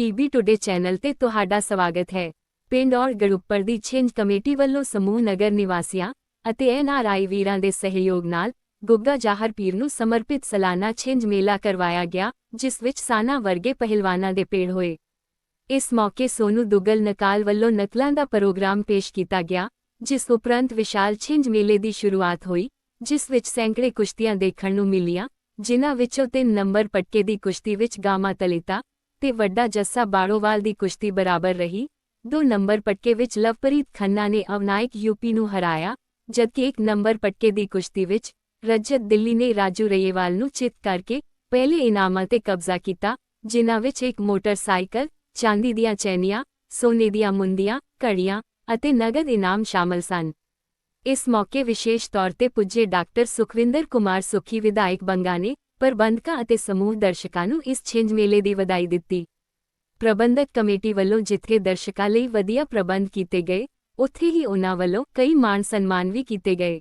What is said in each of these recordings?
PB today channel ਤੇ ਤੁਹਾਡਾ ਸਵਾਗਤ ਹੈ। ਪਿੰਡ ਔਰ ਗੜੁੱਪਰ ਦੀ ਛਿੰਝ ਕਮੇਟੀ ਵੱਲੋਂ ਸਮੂਹ ਨਗਰ ਨਿਵਾਸੀਆਂ ਅਤੇ ਐਨਆਰਆਈ ਵੀਰਾਂ ਦੇ ਸਹਿਯੋਗ ਨਾਲ ਗੁੱਗਾ ਜਾਹਰ ਪੀਰ ਨੂੰ ਸਮਰਪਿਤ ਸਾਲਾਨਾ ਛਿੰਝ ਮੇਲਾ ਕਰਵਾਇਆ ਗਿਆ, ਜਿਸ ਵਿੱਚ ਸਾਨਾ ਵਰਗੇ ਪਹਿਲਵਾਨਾਂ ਦੇ ਪੇੜ ਹੋਏ। ਇਸ ਮੌਕੇ ਸੋਨੂ ਦੁੱਗਲ ਨਕਾਲ ਵੱਲੋਂ ਨਕਲਾਂ ਦਾ ਪ੍ਰੋਗਰਾਮ ਪੇਸ਼ ਕੀਤਾ ਗਿਆ, ਜਿਸ ਉਪਰੰਤ ਵਿਸ਼ਾਲ ਛਿੰਝ ਮੇਲੇ ਦੀ ਸ਼ੁਰੂਆਤ ਹੋਈ, ਜਿਸ ਵਿੱਚ ਸੈਂਕੜੇ ਕੁਸ਼ਤੀਆਂ ਦੇਖਣ ਨੂੰ ਮਿਲੀਆਂ, ਜਿਨ੍ਹਾਂ ਵਿੱਚੋਂ ਤਿੰਨ ਨੰਬਰ ਪਟਕੇ ਦੀ ਕੁਸ਼ਤੀ ਵਿੱਚ ਗਾਮਾ ਤਲਿਤਾ ਤੇ ਵੱਡਾ ਜੱਸਾ ਬਾੜੋਵਾਲ ਦੀ ਕੁਸ਼ਤੀ ਬਰਾਬਰ ਰਹੀ। ਦੋ ਨੰਬਰ ਪਟਕੇ ਵਿੱਚ ਲਵਪ੍ਰੀਤ ਖੰਨਾ ਨੇ ਅਵਨਾਇਕ ਯੂਪੀ ਨੂੰ ਹਰਾਇਆ, ਜਦਕਿ ਇੱਕ ਨੰਬਰ ਪਟਕੇ ਦੀ ਕੁਸ਼ਤੀ ਵਿੱਚ ਰਜਤ ਦਿੱਲੀ ਨੇ ਰਾਜੂ ਰਈਏਵਾਲ ਨੂੰ ਚਿੱਤ ਕਰਕੇ ਪਹਿਲੇ ਇਨਾਮਾਂ ਤੇ ਕਬਜ਼ਾ ਕੀਤਾ, ਜਿਨ੍ਹਾਂ ਵਿੱਚ ਇੱਕ ਮੋਟਰਸਾਈਕਲ, ਚਾਂਦੀ ਦੀਆਂ ਚੈਨੀਆਂ, ਸੋਨੇ ਦੀਆਂ ਮੁੰਦੀਆਂ, ਘੜੀਆਂ ਅਤੇ ਨਗਦ ਇਨਾਮ ਸ਼ਾਮਲ ਸਨ। ਇਸ ਮੌਕੇ ਵਿਸ਼ੇਸ਼ ਤੌਰ ਤੇ ਪੁੱਜੇ ਡਾਕਟਰ ਸੁਖਵਿੰਦਰ ਕੁਮਾਰ ਸੁਖੀ ਵਿਧਾਇਕ ਬੰਗਾ ਨੇ ਪ੍ਰਬੰਧਕਾਂ ਅਤੇ ਸਮੂਹ ਦਰਸ਼ਕਾਂ ਨੂੰ ਇਸ ਛਿੰਝ ਮੇਲੇ ਦੀ ਵਧਾਈ ਦਿੱਤੀ। ਪ੍ਰਬੰਧਕ ਕਮੇਟੀ ਵੱਲੋਂ ਜਿੱਥੇ ਦਰਸ਼ਕਾਂ ਲਈ ਵਧੀਆ ਪ੍ਰਬੰਧ ਕੀਤੇ ਗਏ, ਉੱਥੇ ਹੀ ਉਨ੍ਹਾਂ ਵੱਲੋਂ ਕਈ ਮਾਣ ਸਨਮਾਨ ਵੀ ਕੀਤੇ ਗਏ।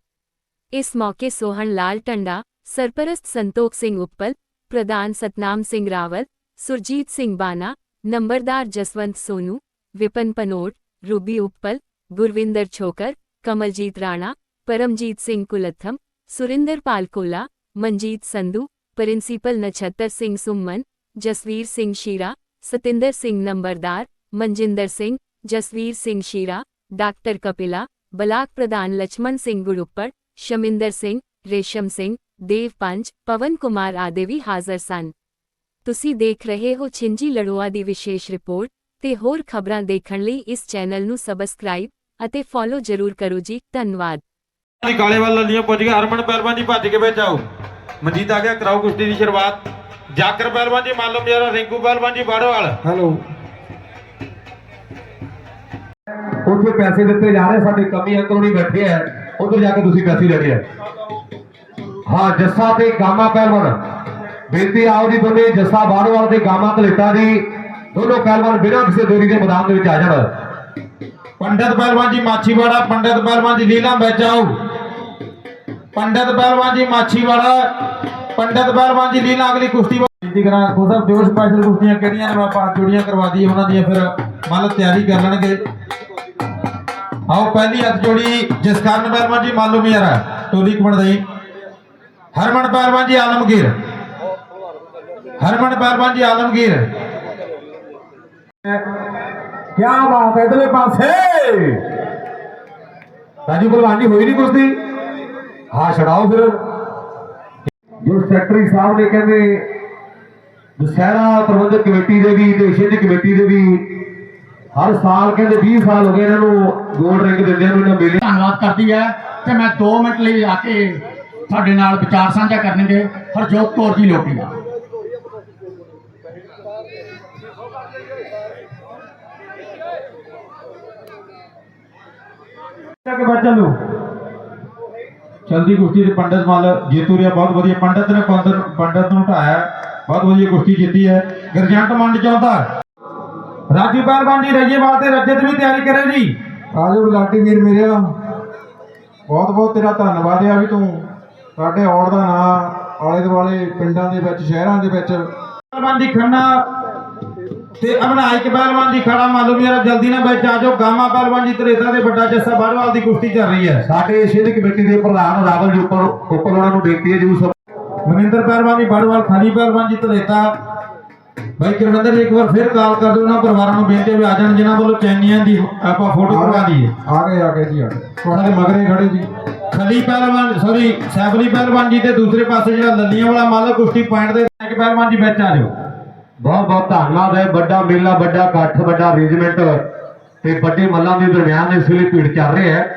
ਇਸ ਮੌਕੇ ਸੋਹਣ ਲਾਲ ਟੰਡਾ ਸਰਪ੍ਰਸਤ ਸੰਤੋਖ ਸਿੰਘ ਉੱਪਲ, ਪ੍ਰਧਾਨ ਸਤਨਾਮ ਸਿੰਘ ਰਾਵਲ, ਸੁਰਜੀਤ ਸਿੰਘ ਬਾਨਾ, ਨੰਬਰਦਾਰ ਜਸਵੰਤ ਸੋਨੂ, ਵਿਪਨ ਪਨੋਟ, ਰੂਬੀ ਉੱਪਲ, ਗੁਰਵਿੰਦਰ ਛੋਕਰ, ਕਮਲਜੀਤ ਰਾਣਾ, ਪਰਮਜੀਤ ਸਿੰਘ ਕੁਲੱਥਮ ਸੁਰਿੰਦਰ ਪਾਲ ਕੋਲਾ, ਮਨਜੀਤ ਸੰਧੂ प्रिंसिपल नछत्तर सिंह सुमन, जसवीर सिंह शीरा, सतिंदर सिंह नंबरदार मनजिंदर सिंह, जसवीर सिंह शीरा, डॉक्टर कपिला, ब्लाक प्रधान लक्ष्मण सिंह गुरुप्पड़, शमिंदर सिंह, रेशम सिंह देवपंच पवन कुमार आदि भी हाजिर सन। ती देख रहे हो छिंजी लड़ुआ की विशेष रिपोर्ट, ते होर खबर देखने लिए इस चैनल नू सबसक्राइब अते फॉलो ज़रूर करो जी धन्यवाद ਮਨਜੀਤ ਆ ਗਿਆ, ਕਰਾਓ ਕੁਸ਼ਤੀ ਦੀ ਸ਼ੁਰੂਆਤ। ਜਾਕਰ ਪਹਿਲਵਾਨ ਜੀ ਮੰਨ ਲਓ ਰਿੰਕੂ ਪਹਿਲਵਾਨ ਜੀ, ਬਾੜੋਵਾਲ। ਹੈਲੋ। ਉੱਥੇ ਪੈਸੇ ਦਿੱਤੇ ਜਾ ਰਹੇ, ਸਾਡੇ ਕਮੀ ਅੰਕਲ ਬੈਠੇ ਆ ਉਧਰ ਜਾ ਕੇ ਤੁਸੀਂ ਪੈਸੇ ਲੈਣੇ ਆ ਹਾਂ, ਜੱਸਾ ਤੇ ਗਾਮਾ ਪਹਿਲਵਾਨ। ਬੇਨਤੀ ਆਓ ਜੀ ਦੋਨੇ ਜੱਸਾ ਬਾੜਵਾਲ ਤੇ ਗਾਮਾ ਕਲੇਟਾ ਦੀ। ਦੋਨੋਂ ਪਹਿਲਵਾਨ ਬਿਨਾਂ ਕਿਸੇ ਦੇਰੀ ਦੇ ਮੈਦਾਨ ਦੇ ਵਿੱਚ ਆ ਜਾਣ। ਪੰਡਤ ਪਹਿਲਵਾਨ ਜੀ, ਮਾਛੀਵਾੜਾ, ਪੰਡਤ ਪਹਿਲਵਾਨ ਜੀ, ਲੀਲਾ ਵਿੱਚ ਆਓ ਪੰਡਤ ਪਹਿਲਵਾਨ ਜੀ ਮਾਛੀਵਾੜਾ, ਪੰਡਤ ਪਹਿਲਵਾਨ ਜੀ ਲੀਲਾ ਅਗਲੀ ਕੁਸ਼ਤੀ ਜੀ ਕਰਾਂ ਕੋਸਬ ਦਿਓ ਸਪੈਸ਼ਲ ਕੁਸ਼ਤੀਆਂ ਕਿਹੜੀਆਂ ਨੇ, ਮੈਂ ਆਪਾਂ ਜੋੜੀਆਂ ਕਰਵਾ ਦਈਏ, ਉਹਨਾਂ ਦੀਆਂ ਫਿਰ ਮਨ ਤਿਆਰੀ ਕਰ ਲੈਣਗੇ। ਆਓ, ਪਹਿਲੀ ਹੱਥ ਜੋੜੀ ਜਿਸ ਕਾਰਨ ਪਹਿਲਵਾਨ ਜੀ ਮਾਲੂਮ ਯਾਰ ਟੋਲੀ ਕਮਣ ਦਈ ਹਰਮਨ ਪਹਿਲਵਾਨ ਜੀ, ਆਲਮਗੀਰ। ਹਰਮਨ ਪਹਿਲਵਾਨ ਜੀ, ਆਲਮਗੀਰ। ਕੀ ਬਾਤ ਹੈ, ਇਧਰਲੇ ਪਾਸੇ। ਰਾਜੂ ਭਲਵਾਨ ਜੀ, ਹੋਈ ਨਹੀਂ ਕੁਸ਼ਤੀ? ਹਾਂ ਛੜਾਓ ਫਿਰ। ਜੋ ਸੈਕਟਰੀ ਸਾਹਿਬ ਨੇ ਕਹਿੰਦੇ ਦੁਸਹਿਰਾ ਪ੍ਰਬੰਧਕ ਕਮੇਟੀ ਦੇ ਵੀ ਤੇ ਛਿੰਝ ਕਮੇਟੀ ਦੇ ਵੀ ਹਰ ਸਾਲ ਕਹਿੰਦੇ 20 ਸਾਲ ਹੋ ਗਏ ਇਹਨਾਂ ਨੂੰ ਗੋਲਡ ਰਿੰਗ ਦਿੰਦਿਆਂ ਨੂੰ ਇਹਨਾਂ ਮੇਲੇ। ਧੰਨਵਾਦ ਕਰਦੀ ਹੈ ਤੇ ਮੈਂ 2 ਮਿੰਟ ਲਈ ਆ ਕੇ ਤੁਹਾਡੇ ਨਾਲ ਵਿਚਾਰ ਸਾਂਝਾ ਕਰਨਗੇ ਹਰਜੋਤ ਕੌਰ ਜੀ ਲੋਕੀਆ ਤੱਕ ਬੱਚਾ ਲੋ ਚਲਦੀ ਕੁਸ਼ਤੀ ਦੇ ਪੰਡਤ ਮਲ ਜੇਤੂ ਰਿਹਾ ਬਹੁਤ ਵਧੀਆ। ਪੰਡਤ ਨੇ ਪੰਡਤ ਪੰਡਤ ਨੂੰ ਢਾਇਆ ਬਹੁਤ ਵਧੀਆ ਕੁਸ਼ਤੀ ਜਿੱਤੀ ਹੈ। ਗਰਜੰਟ ਮੰਡ ਚਾਹੁੰਦਾ ਰਾਜੂ ਪਹਿਲਵਾਨ ਜੀ ਰਜੇਵਾਲ ਤੇ ਰਜਤ ਵੀ ਤਿਆਰੀ ਕਰੇ ਜੀ। ਆਜੋ ਲਾਟੀ ਵੀਰ ਮੇਰਿਆ ਬਹੁਤ ਬਹੁਤ ਤੇਰਾ ਧੰਨਵਾਦ ਆ ਵੀ ਤੂੰ ਸਾਡੇ ਔੜ ਦਾ ਨਾਂ ਆਲੇ ਦੁਆਲੇ ਪਿੰਡਾਂ ਦੇ ਵਿੱਚ ਸ਼ਹਿਰਾਂ ਦੇ ਵਿੱਚ। ਪਹਿਲਵਾਨ ਜੀ ਖੰਨਾ ਤੇ ਅਮਨਾਇਕ ਪਹਿਲਵਾਨ ਜੀ ਖੜਾ ਮਾਲੂਮ ਯਾਰ ਜਲਦੀ ਨਾਲ ਵਿੱਚ ਆ ਜਾਓ ਗਾਮਾ ਪਹਿਲਵਾਨ ਜੀ ਤਰੇਤਾ ਦੇ ਵੱਡਾ ਜੱਸਾ ਬਾੜਵਾਲ ਦੀ ਕੁਸ਼ਤੀ ਚੱਲ ਰਹੀ ਹੈ। ਸਾਡੇ ਛਿੰਝ ਕਮੇਟੀ ਦੇ ਪ੍ਰਧਾਨ ਰਾਵਲ ਜੀ ਉੱਪਰ ਉੱਪਰ ਉਹਨਾਂ ਨੂੰ ਬੇਨਤੀ ਹੈ ਜੀ ਉਸ ਮਨਿੰਦਰ ਪਹਿਲਵਾਨ ਜੀ ਬਾੜਵਾਲ ਖਾਲੀ ਪਹਿਲਵਾਨ ਜੀ ਤਰੇਤਾ। ਭਾਈ ਗੁਰਵਿੰਦਰ ਜੀ ਇੱਕ ਵਾਰ ਫਿਰ ਕਾਲ ਕਰ ਦਿਓ ਉਹਨਾਂ ਪਰਿਵਾਰਾਂ ਨੂੰ ਬੇਨਤੀ ਹੈ ਵੀ ਆ ਜਾਣ ਜਿਨ੍ਹਾਂ ਵੱਲੋਂ ਚੈਨੀਆਂ ਦੀ ਆਪਾਂ ਫੋਟੋ ਕਰਵਾ ਲਈਏ ਆ ਗਏ ਆ ਗਏ ਜੀ ਆ ਗਏ। ਤੁਹਾਡੇ ਮਗਰੇ ਖੜੇ ਜੀ। ਖਲੀ ਪਹਿਲਵਾਨ ਸੌਰੀ ਸੈਫਲੀ ਪਹਿਲਵਾਨ ਜੀ ਤੇ ਦੂਸਰੇ ਪਾਸੇ ਜਿਹੜਾ ਲੱਲੀਆਂ ਵਾਲਾ ਮਾਲਕ ਕੁਸ਼ਤੀ ਪੁਆਇੰਟ ਦੇ ਇੱਕ ਪਹਿਲਵਾਨ ਜੀ ਵਿੱਚ ਆ ਜਾਓ। ਬਹੁਤ ਬਹੁਤ ਧੰਨਵਾਦ ਹੈ। ਵੱਡਾ ਮੇਲਾ, ਵੱਡਾ ਇਕੱਠ, ਵੱਡਾ ਅਰੇਂਜਮੈਂਟ ਤੇ ਵੱਡੇ ਮੱਲਾਂ ਦੇ ਦਰਮਿਆਨ ਇਸ ਵੇਲੇ ਭੀੜ ਚੱਲ ਰਿਹਾ ਹੈ।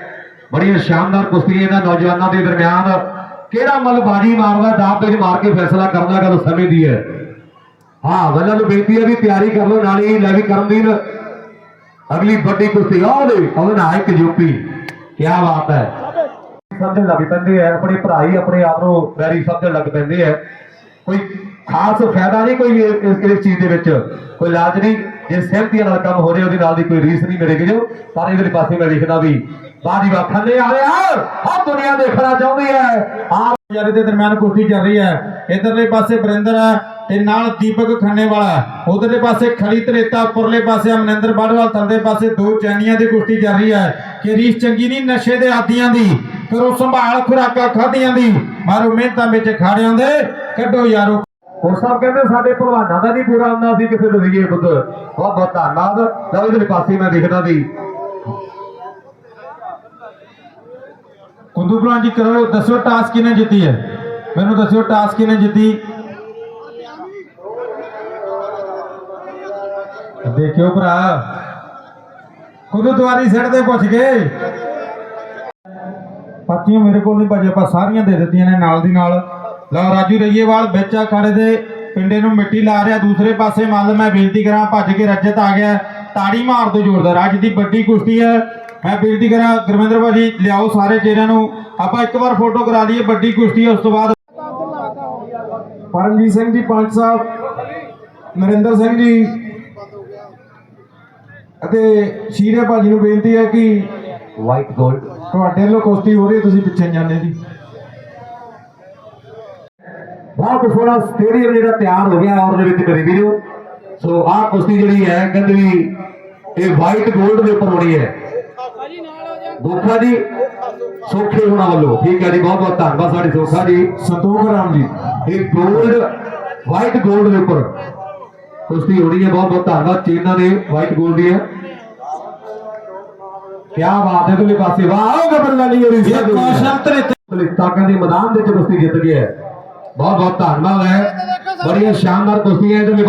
ਬੜੀ ਸ਼ਾਨਦਾਰ ਕੁਸ਼ਤੀ ਇਹਨਾਂ ਨੌਜਵਾਨਾਂ ਦੇ ਦਰਮਿਆਨ। ਕਿਹੜਾ ਮੱਲ ਬਾਜੀ ਮਾਰਦਾ ਦਾਅ ਤੇ ਮਾਰ ਕੇ ਫੈਸਲਾ ਕਰਨਾ ਗੱਲ ਸਮੇਂ ਦੀ ਹੈ। ਹਾਂ, ਵੱਲਾਂ ਨੂੰ ਬੇਨਤੀ ਹੈ ਵੀ ਤਿਆਰੀ ਕਰ ਲਓ, ਨਾਲੇ ਹੀ ਲੈ ਵੀ ਦੀ ਅਗਲੀ ਵੱਡੀ ਕੁਸ਼ਤੀ, ਆਹ ਦੇ ਉਹਦੇ ਇੱਕ ਯੂਪੀ। ਕੀ ਬਾਤ ਹੈ। ਸਮਝਣ ਲੱਗ ਪੈਂਦੇ ਆ, ਆਪਣੇ ਭਰਾ ਹੀ ਆਪਣੇ ਆਪ ਨੂੰ ਵੈਰੀ ਸਮਝਣ ਲੱਗ ਪੈਂਦੇ ਆ। ਕੋਈ ਖਾਸ ਫਾਇਦਾ ਨਹੀਂ ਕੋਈ ਇਸ ਇਸ ਚੀਜ਼ ਦੇ ਵਿੱਚ। ਕੋਈ ਲਾਜ ਨਹੀਂ, ਜੇ ਸਹਿਮਤੀ ਨਾਲ ਕੰਮ ਹੋ ਰਿਹਾ, ਉਹਦੇ ਨਾਲ ਦੀ ਕੋਈ ਰੀਸ ਨਹੀਂ ਮੇਰੇ ਕੋਲ ਪਰ ਇਹਦੇ ਪਾਸੇ ਮੈਂ ਲਿਖਦਾ ਵੀ ਬਾਜੀ ਵਾ ਖੰਨੇ ਵਾਲੇ ਆ ਹਰ ਦੁਨੀਆ ਦੇਖਣਾ ਚਾਹੁੰਦੀ ਹੈ। ਆ ਜਾਰੀ ਦੇ ਦਰਮਿਆਨ ਕੁਸ਼ਤੀ ਚੱਲ ਰਹੀ ਹੈ। ਇਧਰਲੇ ਪਾਸੇ ਬਰਿੰਦਰ ਹੈ ਤੇ ਨਾਲ ਦੀਪਕ ਖੰਨੇ ਉਧਰਲੇ ਪਾਸੇ ਖਲੀ ਤਰੇਤਾ ਪੁਰਲੇ ਪਾਸੇ ਅਮਨਿੰਦਰ ਬਾੜਵਾਲ ਥੱਲੇ ਪਾਸੇ ਦੋ ਚੈਨੀਆਂ ਦੀ ਕੁਸ਼ਤੀ ਚੱਲ ਰਹੀ ਹੈ। ਕਿ ਰੀਸ ਚੰਗੀ ਨਹੀਂ, ਨਸ਼ੇ ਦੇ ਆਦੀਆਂ ਦੀ। ਕਰੋ ਸੰਭਾਲ ਖੁਰਾਕਾਂ ਖਾਦੀਆਂ ਦੀ। ਮਾਰੋ ਮਿਹਨਤਾਂ ਵਿੱਚ ਖਾੜਿਆਂ ਦੇ। ਕੱਢੋ ਯਾਰੋ ਉਹ ਸਾਹਿਬ ਕਹਿੰਦੇ ਸਾਡੇ ਭਲਵਾਨਾਂ ਦਾ ਨਹੀਂ ਪੂਰਾ ਹੁੰਦਾ ਸੀ ਕਿਸੇ ਨਜ਼ਰੀਏ ਬੁੱਧ ਬਹੁਤ ਬਹੁਤ ਧੰਨਵਾਦ। ਲਓ ਇਧਰ ਪਾਸੇ ਮੈਂ ਦੇਖਦਾ ਵੀ। ਕੁੰਦੂ ਭਲਵਾਨ ਜੀ, ਕਰੋ, ਦੱਸੋ ਟਾਸਕ ਕਿਨੇ ਜਿੱਤੀ ਹੈ? ਮੈਨੂੰ ਦੱਸਿਓ ਟਾਸਕ ਕਿਨੇ ਜਿੱਤੀ? ਦੇਖਿਓ ਭਰਾ। ਕੁੰਦੂ ਦੁਆਰੀ ਸਿਰ ਤੇ ਪੁੱਛ ਗਏ ਪਰਚੀਆਂ ਮੇਰੇ ਕੋਲ ਨਹੀਂ, ਭਾਜੀ ਆਪਾਂ ਸਾਰੀਆਂ ਦੇ ਦਿੱਤੀਆਂ ਨੇ ਨਾਲ ਦੀ ਨਾਲ। ਲਓ ਰਾਜੂ ਰਈਏਵਾਲ ਵਿੱਚ ਆ ਖਾੜੇ ਦੇ ਪਿੰਡੇ ਨੂੰ ਮਿੱਟੀ ਲਾ ਰਿਹਾ ਦੂਸਰੇ ਪਾਸੇ ਮੰਨ ਮੈਂ ਬੇਨਤੀ ਕਰਾਂ ਭੱਜ ਕੇ ਰਜਤ ਆ ਗਿਆ ਤਾੜੀ ਮਾਰ ਦੋ ਜ਼ੋਰਦਾਰ ਅੱਜ ਦੀ ਵੱਡੀ ਕੁਸ਼ਤੀ ਹੈ। ਮੈਂ ਬੇਨਤੀ ਕਰਾਂ ਗੁਰਮਿੰਦਰ ਭਾਜੀ ਲਿਆਓ ਸਾਰੇ ਚਿਹਰਿਆਂ ਨੂੰ ਆਪਾਂ ਇੱਕ ਵਾਰ ਫੋਟੋ ਕਰਾ ਲਈਏ ਵੱਡੀ ਕੁਸ਼ਤੀ ਉਸ ਤੋਂ ਬਾਅਦ ਪਰਮਜੀਤ ਸਿੰਘ ਜੀ ਪੰਚ ਸਾਹਿਬ ਨਰਿੰਦਰ ਸਿੰਘ ਜੀ। ਅਤੇ ਸ਼ੀਰੇ ਭਾਜੀ ਨੂੰ ਬੇਨਤੀ ਹੈ ਕਿ ਵਾਈਟ 골ਡ ਤੁਹਾਡੇ ਵੱਲੋਂ ਕੁਸ਼ਤੀ ਹੋ ਰਹੀ ਹੈ ਤੁਸੀਂ ਪਿੱਛੇ ਜਾਂਦੇ ਜੀ। ਬਹੁਤ ਸੋਹਣਾ ਸਟੇਡੀਅਮ ਜਿਹੜਾ ਤਿਆਰ ਹੋ ਗਿਆ ਔਰ ਦੇ ਵਿੱਚ ਮੇਰੇ ਵੀਰੋ ਸੋ ਆਹ ਕੁਸ਼ਤੀ ਜਿਹੜੀ ਹੈ ਕਹਿੰਦੇ ਵੀ ਇਹ ਵਾਈਟ ਗੋਲਡ ਦੇ ਉੱਪਰ ਹੋਣੀ ਹੈ। ਗੋਖਾ ਜੀ ਸੋਖੇ ਹੋਣਾ ਵੱਲੋਂ। ਠੀਕ ਹੈ ਜੀ ਬਹੁਤ ਬਹੁਤ ਧੰਨਵਾਦ ਸਾਡੇ ਸੋਖਾ ਜੀ। ਸੰਤੋਖ ਰਾਮ ਜੀ। ਇਹ 골ਡ ਵਾਈਟ ਗੋਲਡ ਦੇ ਉੱਪਰ ਕੁਸ਼ਤੀ ਹੋਣੀ ਹੈ। ਬਹੁਤ ਬਹੁਤ ਧੰਨਵਾਦ। ਚੀਨਾਂ ਨੇ ਵਾਈਟ ਗੋਲਡ ਦੀ ਹੈ। ਕੀ ਬਾਤ ਹੈ ਤੁਲੇ ਪਾਸੇ। ਵਾਹ ਆਓ ਗੱਬਰ ਵਾਲੀ ਹੋਰੀ ਇਹ ਕੌਸ਼ਲ ਤਰੇ ਤਲੇ ਤਾਕਾਂ ਦੇ ਮੈਦਾਨ ਦੇ ਵਿੱਚ ਕੁਸ਼ਤੀ ਜਿੱਤ ਗਿਆ ਹੈ। ਬਹੁਤ ਬਹੁਤ ਧੰਨਵਾਦ ਹੈ। ਬੜੀਆਂ ਸ਼ਾਨਦਾਰ ਕੁਸ਼ਤੀਆਂ ਇਹਦੇ